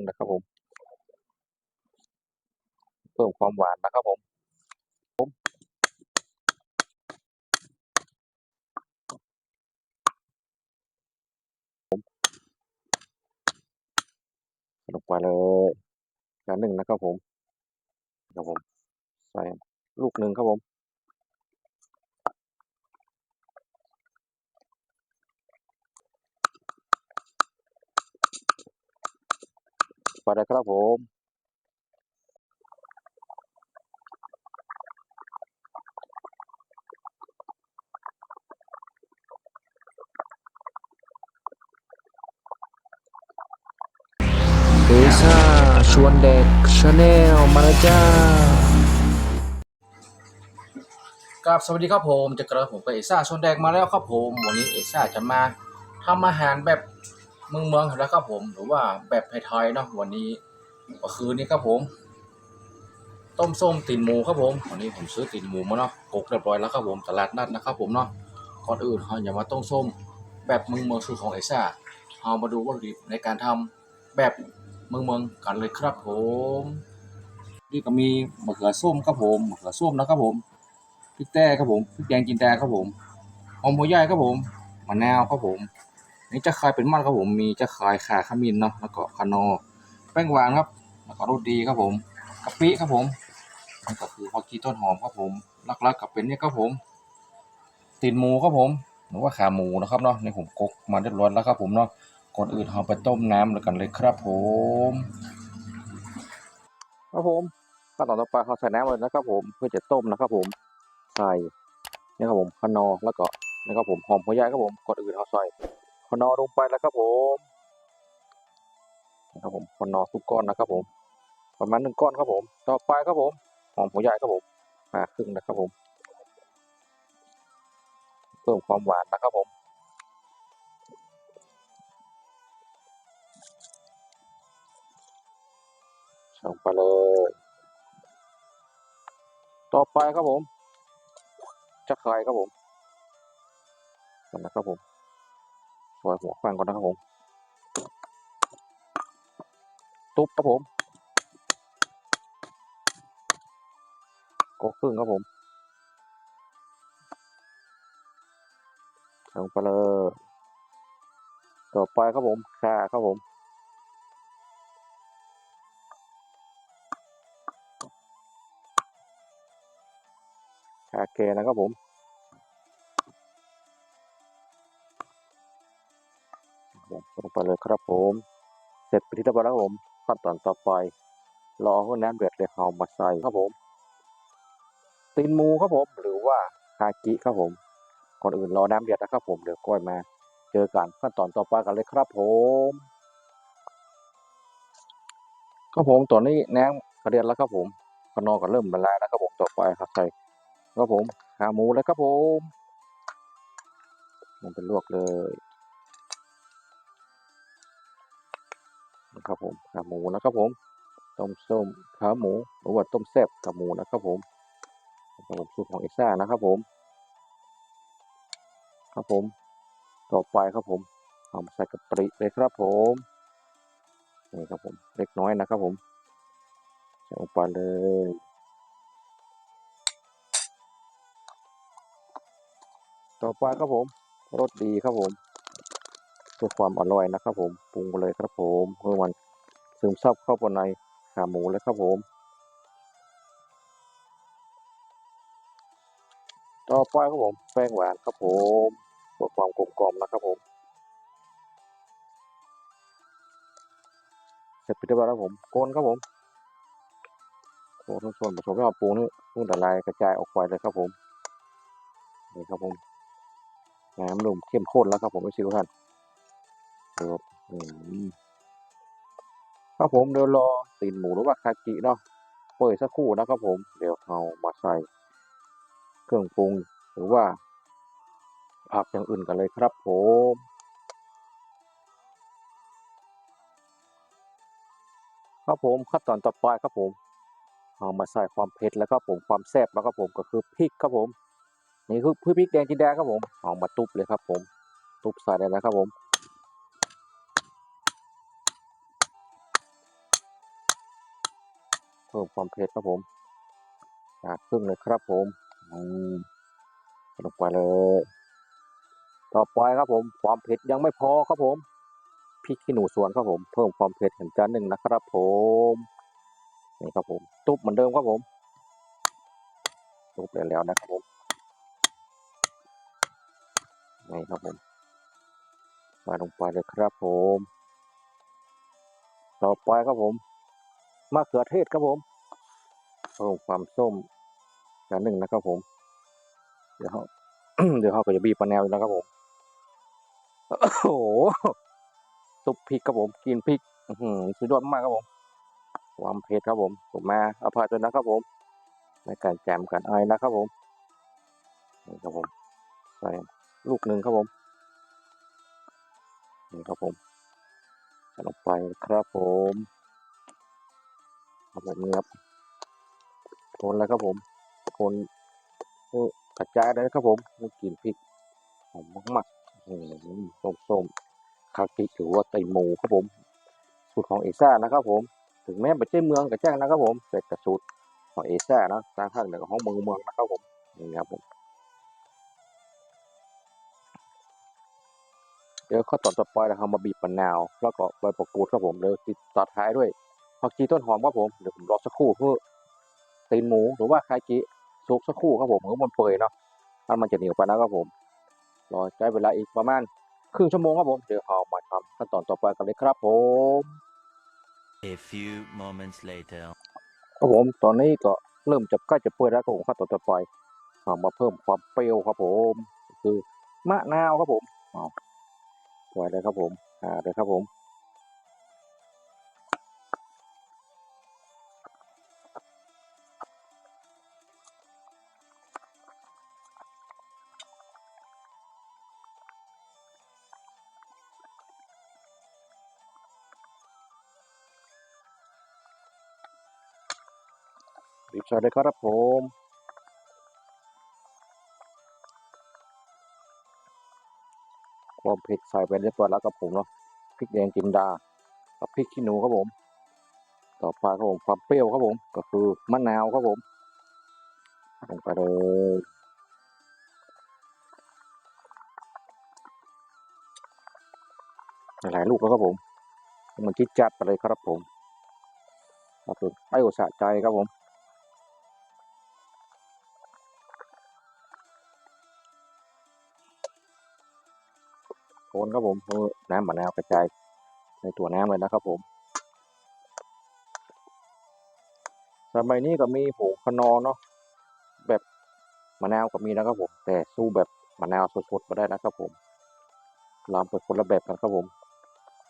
งนะครับผม เพิ่มความหวานนะครับผมผมผมลงไปเลยจานหนึ่งนะครับผม ครับผม ใส่ลูกหนึ่งครับผม ไปเลยครับผมเอซ่าชวนเด็กชาแนลมาแล้วจ้ากับสวัสดีครับผมจะกระผมกับเอซ่าชวนเด็กมาแล้วครับผมวันนี้เอซ่าจะมาทำอาหารแบบ เมืองเมืองแล้วครับผมหรือว่าแบบไทยๆเนาะวันนี้ก็คือนี่ครับผม ต้มส้มตีนหมูครับผมวันนี้ผมซื้อตีนหมูมาเนาะกกเรียบร้อยแล้วครับผมตลาดนัดนะครับผมเนาะก่อนอื่นเราอย่ามาต้มส้ม แบบเมืองเมืองสูตรของเอซ่าเรามาดูวัตถุดิบในการทำแบบเมืองเมืองกันเลยครับผมนี่ก็มีมะเขือส้มครับผมมะเขือส้มนะครับผมพริกแต้ครับผมพริกแดงจินแดาครับผมหอมหัวใหญ่ครับผมมะนาวครับผม นี่จะคายเป็นมันครับผมมีจะคายขาขมิ้นเนาะแล้วก็คานอแป้งหวานครับแล้วก็รสดีครับผมกะปิครับผมนี่ก็คือผักชีต้นหอมครับผมลักๆกับเป็นเนี่ยครับผม ตีนหมูครับผมหรือว่าขาหมูนะครับเนาะในี่ผมกกมาเรียบร้อยแล้วครับผมเนาะก่อนอื่นเราไปต้มน้ำแล้วกันเลยครับผมครับผมขั้นตอนต่อไปเราใส่น้ำเลยนะครับผมเพื่อจะต้มนะครับผมใส่นี่ครับผมคานอแล้วก็นี่ครับผมหอมหัวใหญ่ครับผมก่อนอื่นเราใส่ นอร์ลงไปแล้วครับผมนะครับผมคานอทุกก้อนนะครับผม ประมาณหนึ่งก้อนครับผม ต่อไปครับผมหอมหัวใหญ่ครับผมมาครึ่งนะครับผม เพิ่มความหวานนะครับผมลงไปเลย ต่อไปครับผมจะคายครับผมก่นนะครับผม ซอหัวแขวงก่อนนะครับผม ตุ๊บครับผมก็ครึ่งครับผมลงไปเลยต่อไปครับผมข่าครับผมคาเกนะครับผม ลงไปเลยครับผม เสร็จไปที่รียบร้อยแล้วผมขั้นตอนต่อไปรอให้น้ำเดือดเลยเอามาใส่ครับผม ตีนหมูครับผม หรือว่าคากิครับผม ก่อนอื่นรอน้ำเดือดนะครับผมเดี๋ยวก้อยมา เจอกันขั้นตอนต่อไปกันเลยครับผมครับผมตอนนี้น้ำกระเด็นแล้วครับผมขนอก็เริ่มละลายแล้วครับผมต่อไปครับใส่ครับผมขาหมูแล้วครับผมมันเป็นลวกเลย นะครับผมขาหมูนะครับผมต้มส้มขาหมูหรือว่าต้มแซ่บขาหมูนะครับผมครับผมสูตรของเอซ่านะครับผม ครับผม ต่อไปครับผมเอามาใส่กะปิเลยครับผมนี่ครับผมเล็กน้อยนะครับผมใส่ลงไปเลยต่อไปครับผมรสดีครับผม พื่อความอร่อยนะครับ ผมปรุงไปเลยครับผมเพื่อมันซึมซับเข้าไปในขาหมูเลยครับผม ต่อไปครับผมแป้งหวานครับผมเพื่อความกลมกล่อมนะครับผมเสร็จไปเรียบร้อยแล้วผมโกนครับผมโกนทั้งส่วนผสมแล้วมาปรุงนี่ปรุงแต่ลายกระจายออกไปเลยครับผมนี่ครับผมน้ำนุ่มเข้มข้นแล้วครับผมไม่ชิทุกท่าน ครับครับผมเดี๋ยวรอตีนหมูหรือว่าคากิเนาะเปิดสักครู่นะครับผม เดี๋ยวเอามาใส่เครื่องปรุงหรือว่า ผักอย่างอื่นกันเลยครับผมครับผมขั้นตอนต่อไปครับผมเอามาใส่ความเผ็ดแล้วครับผมความแซ่บแล้วครับผมก็คือพริกครับผมนี่คือพริกแดงจินดาครับผมเอามาตุบเลยครับผม ตุบใส่เลยนะครับผม เพิ่มความเผ็ดครับผมจากครึ่งเลยครับผมลงไปเลย ต่อไปครับผม ความเผ็ดยังไม่พอครับผมพริกขี้หนูสวนครับผม เพิ่มความเผ็ดเห็นจานหนึ่งนะครับผมนี่ครับผม ตุ๊บเหมือนเดิมครับผมตุ๊บไปแล้วนะครับผมนี่ครับผมใส่ลงไปเลยครับผม ต่อไปครับผม มะเขือเทศครับผมเพิ่มความส้มจานหนึ่งนะครับผม เดี๋ยวเขาเดี๋ยวเขาก็จะบีบมะนาวอยู่นะครับผม โอ้โหซุปพริกครับผม กินพริกสุดยอดมากครับผม ความเผ็ดครับผม ผมมาอภัยด้วยนะครับผม ในการแจมกันไอายนะครับผมนี่ครับผมใส่ลูกหนึ่งครับผมนี่ครับผมใส่ลงไปครับผม ครับนี่ครับคนแล้วครับผมโคนเอ่อกระจายเลยนะครับผมนี่กลิ่นพริกหอมมากๆอื้อหือส้มคากิหรือว่าไตหมูครับผมสูตรของเอซ่านะครับผม ถึงแม้ไม่ใช่เมืองกับแจ้งนะครับผมแต่กระสูตรของเอซ่านะทางภาคเหนือของเมืองเมืองนะครับผมนี่ครับผมเดี๋ยวข้อต่อต่อไปเรามาบีบมะนาว แล้วก็ใบประกูดครับผมเดี๋ยวติดต่อท้ายด้วย ผักชีต้นหอมครับผมเดี๋ยวผมรอสักครู่เพื่อตีนหมูหรือว่าคากิสุกสักครู่ครับผมเมื่อมันเปื่อยเนาะถ้ามันจะเหนียวไปนะครับผมรอใช้เวลาอีกประมาณครึ่งชั่วโมงครับผมเดี๋ยวเรามาทำขั้นตอนต่อไปกันเลยครับผม A few moments later. ครับผมตอนนี้ก็เริ่มจะใกล้จะเปิดแล้วครับผมขั้นตอนต่อไปเอามาเพิ่มความเปรี้ยวครับผม คือมะนาวครับผมเอาไว้เลยครับผมอ่าเลยครับผม รีบใส่เลยครับผมความเผ็ดใส่ไปเรียบร้อยแล้วครับผมเนาะพริกแดงจินดากับพริกขี้หนูครับผม ต่อไปครับผมความเปรี้ยวครับผม ก็คือมะนาวครับผมลงไปเลยหลายลูกแล้วครับผมมันจิ๊ดจัดไปเลยครับผมก็คือไอ้อุตส่าห์ใจครับผม คนครับผมน้ำมะนาวกระจายในตัวน้ำเลยนะครับผมสมัยนี้ก็มีผงคนอเนาะแบบมะนาวก็มีนะครับผม แต่สู้แบบมะนาวสดๆมาได้นะครับผมลามเป็นคนละแบบกันครับผม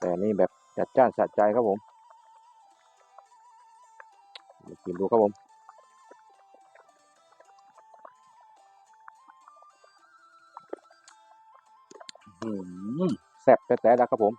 แต่นี่แบบจัดจ้านสะใจครับผมมากินดูครับผม แซ่บแต่แต่แล้วครับผม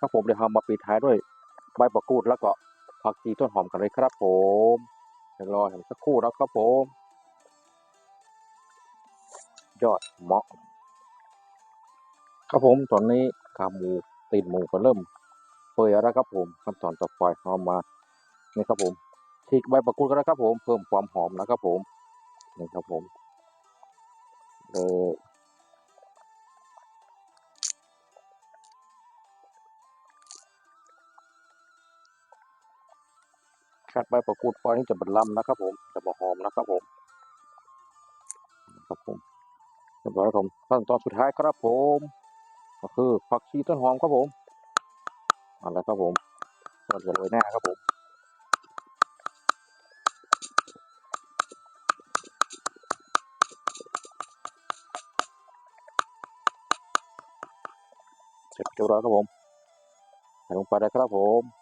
ครับผมเดี๋ยวเรามาปิดท้ายด้วยใบประกูดแล้วก็ผักชีต้นหอมกันเลยครับผมเดี๋ยวรอเห็นสักครู่นะครับผม ยอดเหมาะครับผมตอนนี้ขาหมูตีนหมูก็เริ่มเปื่อยแล้วครับผมขั้นตอนต่อไปเรามานี่ครับผมฉีกใบประกูดกันนะครับผมเพิ่มความหอมนะครับผมนี่ครับผมเออ คัดใบประกูดไฟนี่จะบรรลำนะครับ ผมจะบะหอมนะครับผมครับผมเรียบร้อยครับผมขั้นตอนสุดท้ายครับผม ก็คือผักชีต้นหอมครับผมเอาละครับผมเราจะโรยหน้าครับผมเสร็จเรียบร้อยครับผมใส่ลงไปเลยครับผม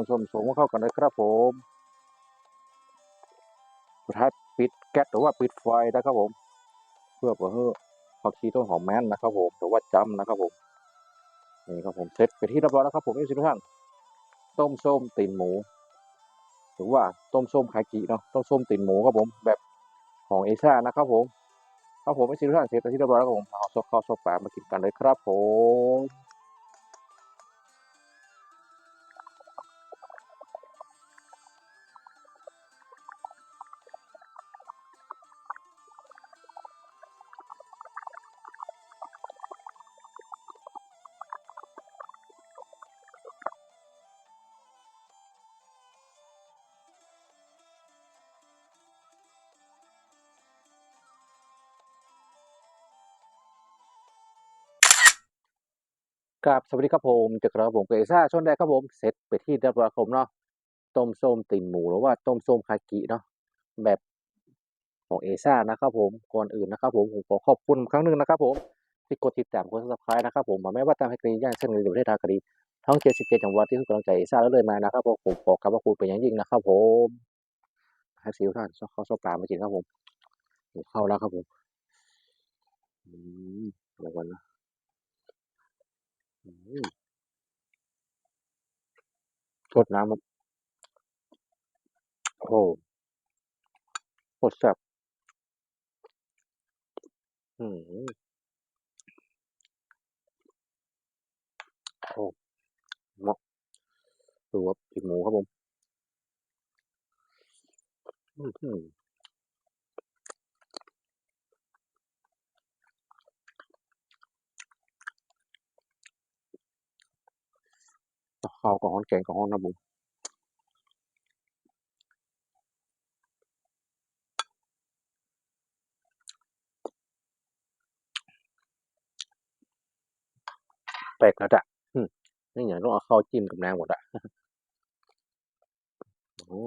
คนส่วนผสมเข้ากันเลยครับผมสุดท้ายปิดแก๊สหรือว่าปิดไฟนะครับผม เพื่อเพื่อผักชีต้นหอมแมนนะครับผมหรือว่าจำนะครับผมนี่ครับผมเสร็จไปที่เรียบร้อยแล้วครับผมนี่สิทุกท่านต้มส้มตีนหมู หรือว่าต้มส้มคากิเนาะต้มส้มตีนหมูครับผม แบบของเอซ่านะครับผมครับผมไม่สิทุกท่านเสร็จไปที่เรียบร้อยแล้วครับผมเอาซอกข้าวซอกปลามากินกันเลยครับผม กับสวัสดีครับผมจากกระผมเกซ่าชนได้ครับผมเสร็จไปที่เรียบร้อยคมเนาะต้มส้มติ่นหมูหรือว่าต้มส้มคากิเนาะแบบของเอซ่านะครับผมก่อนอื่นนะครับผมผมขอขอบคุณครั้งหนึ่งนะครับผมที่กดติดตามกดซับสไครต์นะครับผมมาไม่ว่าตามให้คดีย่างเช่นในประเทศไทยคดีทั้ง77จังหวัดที่ให้กำลังใจเอซ่าแล้วเลยมานะครับผมผมขอขอบคุณเป็นอย่างยิ่งนะครับผมให้สิวท่านเข้าสอบตามมาจริงครับผมผมเข้าแล้วครับผมอืมเดี๋ยวก่อนนะ สดน้ำครับโอ้โหโคตรแซ่บอืมโอ้เหมาะดูว่าปีกหมูครับผม อืม ข้าวกับฮ้อนแกงกับฮ้อนนะบุแปลกนะจ๊ะนี่อย่างต้องเอาข้าวจิ้มกับแหนงหมดอะโอ้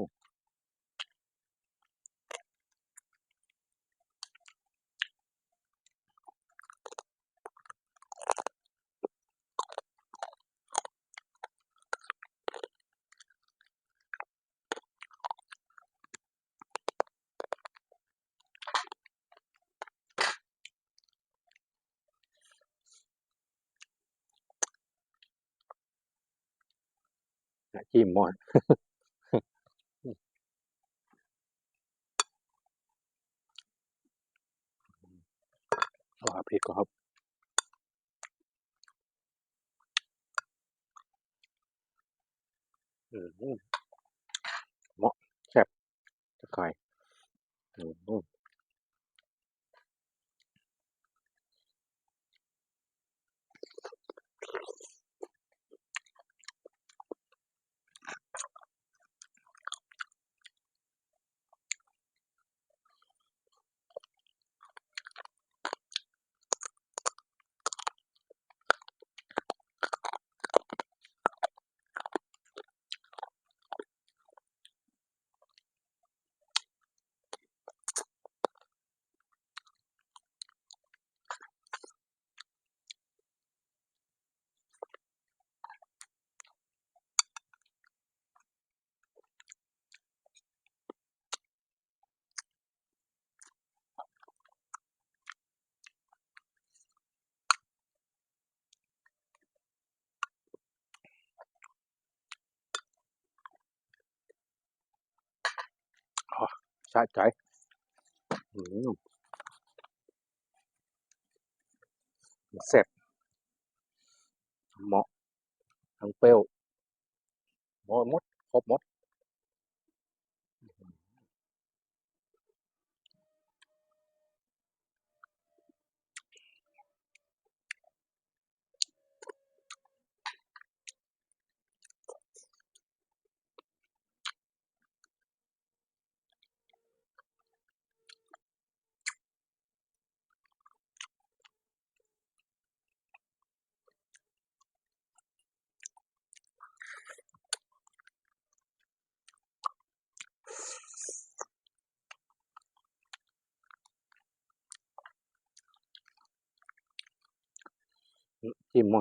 จิ้มหมดว่าพริกก็ครับอืมเหมาะแซ่บจะไข่อื มสะใจอืมแซ่บเหมาะทั้งเปรี้ยวหมดหมดครบหมด จิ้มหม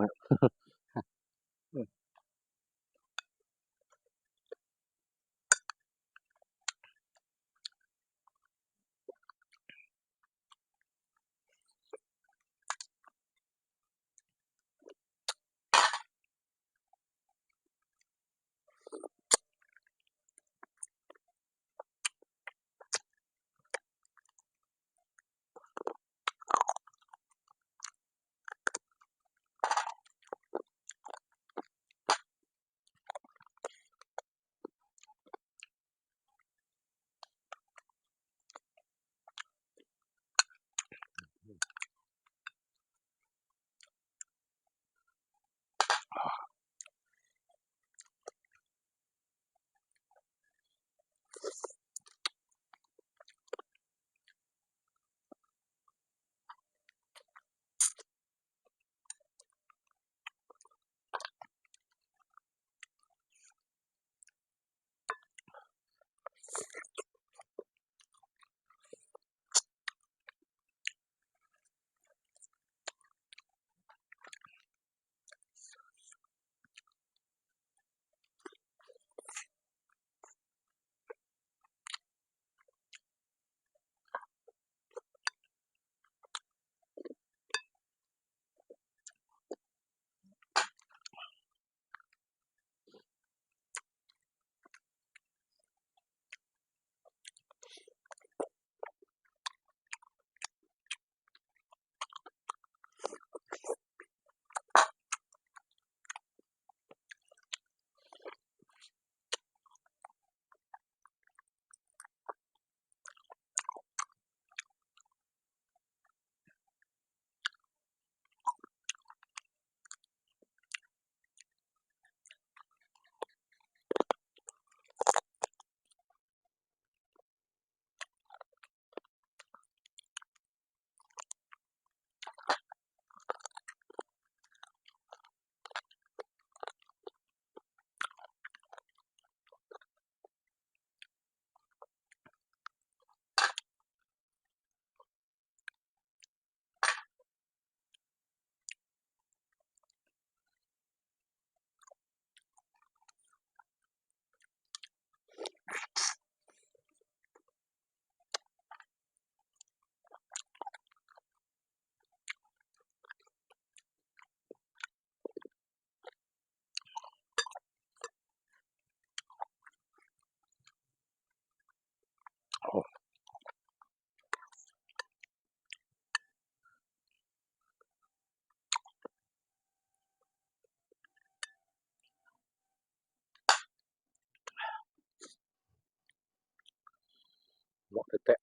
เหมาะแตะ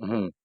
อืม